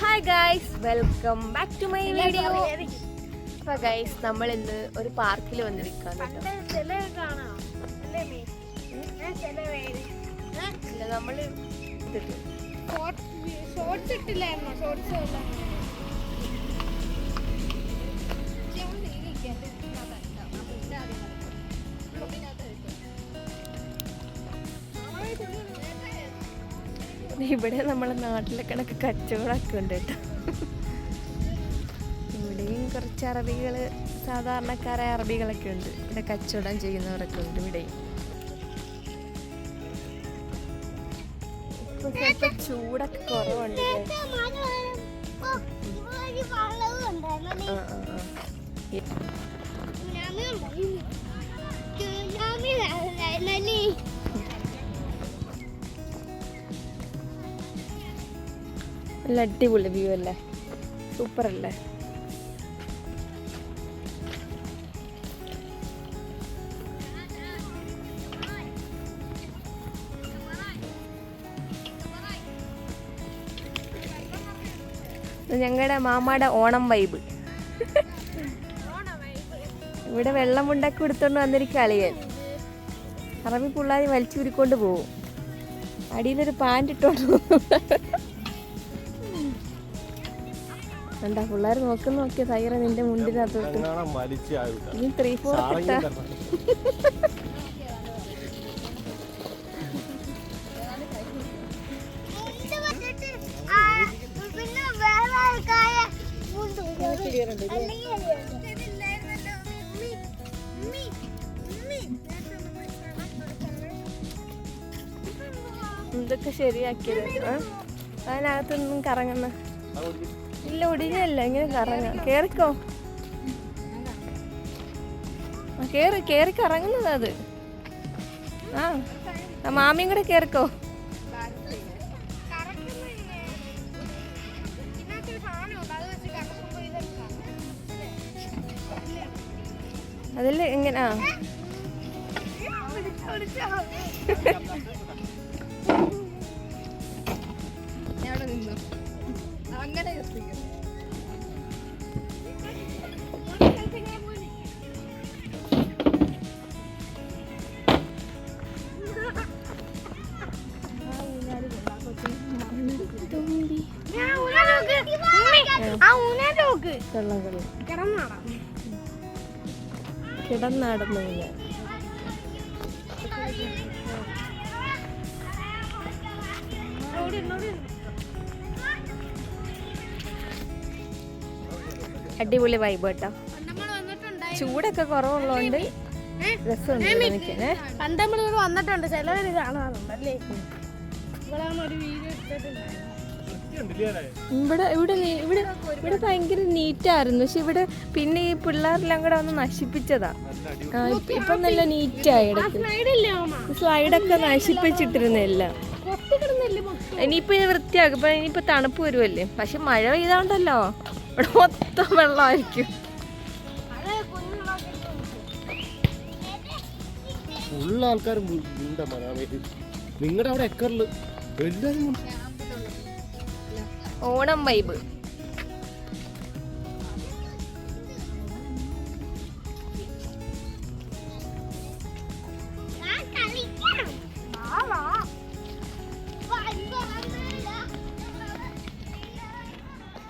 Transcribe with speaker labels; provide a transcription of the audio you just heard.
Speaker 1: Hi guys welcome back to my video അപ്പൊ guys നമ്മൾ ഇന്ന് ഒരു പാർക്കിൽ വന്നിരിക്കാം കേട്ടോ. നമ്മൾ ഷോർട്ട്
Speaker 2: ഷോർട്സ് ഇട്ടില്ലായിരുന്നോ? ഷോർട്സ്
Speaker 1: ഇവിടെ നമ്മളെ നാട്ടിലെ കണക്ക് കച്ചവടമൊക്കെ ഉണ്ട് കേട്ടോ. ഇവിടെയും കുറച്ച് അറബികൾ സാധാരണക്കാരായ അറബികളൊക്കെ ഉണ്ട്. ഇവിടെ കച്ചവടം ചെയ്യുന്നവരൊക്കെ ഉണ്ട് ഇവിടെയും. ഇപ്പൊ ചിലപ്പോ ചൂടൊക്കെ കുറവുണ്ട്. ആ, ആ, ആ. നല്ല അടിപൊളി വ്യൂ അല്ലേ? സൂപ്പർ അല്ലേ? ഞങ്ങളുടെ മാമാടെ ഓണം വൈബ് ഇവിടെ വെള്ളം ഉണ്ടാക്കി കൊടുത്തോണ്ട് വന്നിരിക്കുക അളിയൻ. അറബി പിള്ളേർ വലിച്ചൂരിക്കൊണ്ട് പോവും. അടിയിലൊരു പാന്റ് ഇട്ടോണ്ട് എന്താ പിള്ളേർ നോക്കുന്ന നോക്കിയ തൈറ നിന്റെ മുണ്ടിനകത്തോട്ട്. ഇനി ത്രീ ഫോർ ഇതൊക്കെ ശരിയാക്കിയത്. അതിനകത്തൊന്നും കറങ്ങുന്ന. ഇല്ല ഒടിഞ്ഞല്ല ഇങ്ങനെ കറങ്ങാം. കേറിക്കോ? കേറി കേറി കറങ്ങുന്നത് അത്. ആ മാമിയും കൂടെ കേറിക്കോ? അതിൽ എങ്ങനെ ആ.
Speaker 2: അവിടെ ഊനെ നോക്ക്
Speaker 1: കൊള്ളാം കൊള്ളാം
Speaker 2: ഓടി
Speaker 1: കിടന്നാടുന്നു അടിപൊളി വൈബ് കേട്ടോ. ചൂടൊക്കെ കുറവുള്ളതുകൊണ്ട് രസമുണ്ട് ഇവിടെ
Speaker 2: പണ്ട് നമ്മൾ ഇവിടെ വന്നിട്ടുണ്ട്. ചിലവര് കാണാറുണ്ട് അല്ലേ ഇവിടെ
Speaker 1: ഇവിടെ ഇവിടെ ഇവിടെ ഭയങ്കര നീറ്റായിരുന്നു പക്ഷെ ഇവിടെ പിന്നെ ഈ പിള്ളേരെല്ലാം കൂടെ ഒന്ന് നശിപ്പിച്ചതാ. ഇപ്പ- നല്ല നീറ്റായി സ്ലൈഡൊക്കെ നശിപ്പിച്ചിട്ടിരുന്നില്ല ഇനിയിപ്പൊ ഇത് വൃത്തിയാക്കും. ഇനിയിപ്പോ തണുപ്പ് വരുമല്ലേ പക്ഷെ മഴ പെയ്താണ്ടല്ലോ. ഇവിടെ മൊത്തം വെള്ളമായിരിക്കും.
Speaker 3: ഉണ്ട് മനാമേറ്റ്. നിങ്ങളുടെ അവിടെ
Speaker 1: ഓണം വൈബ്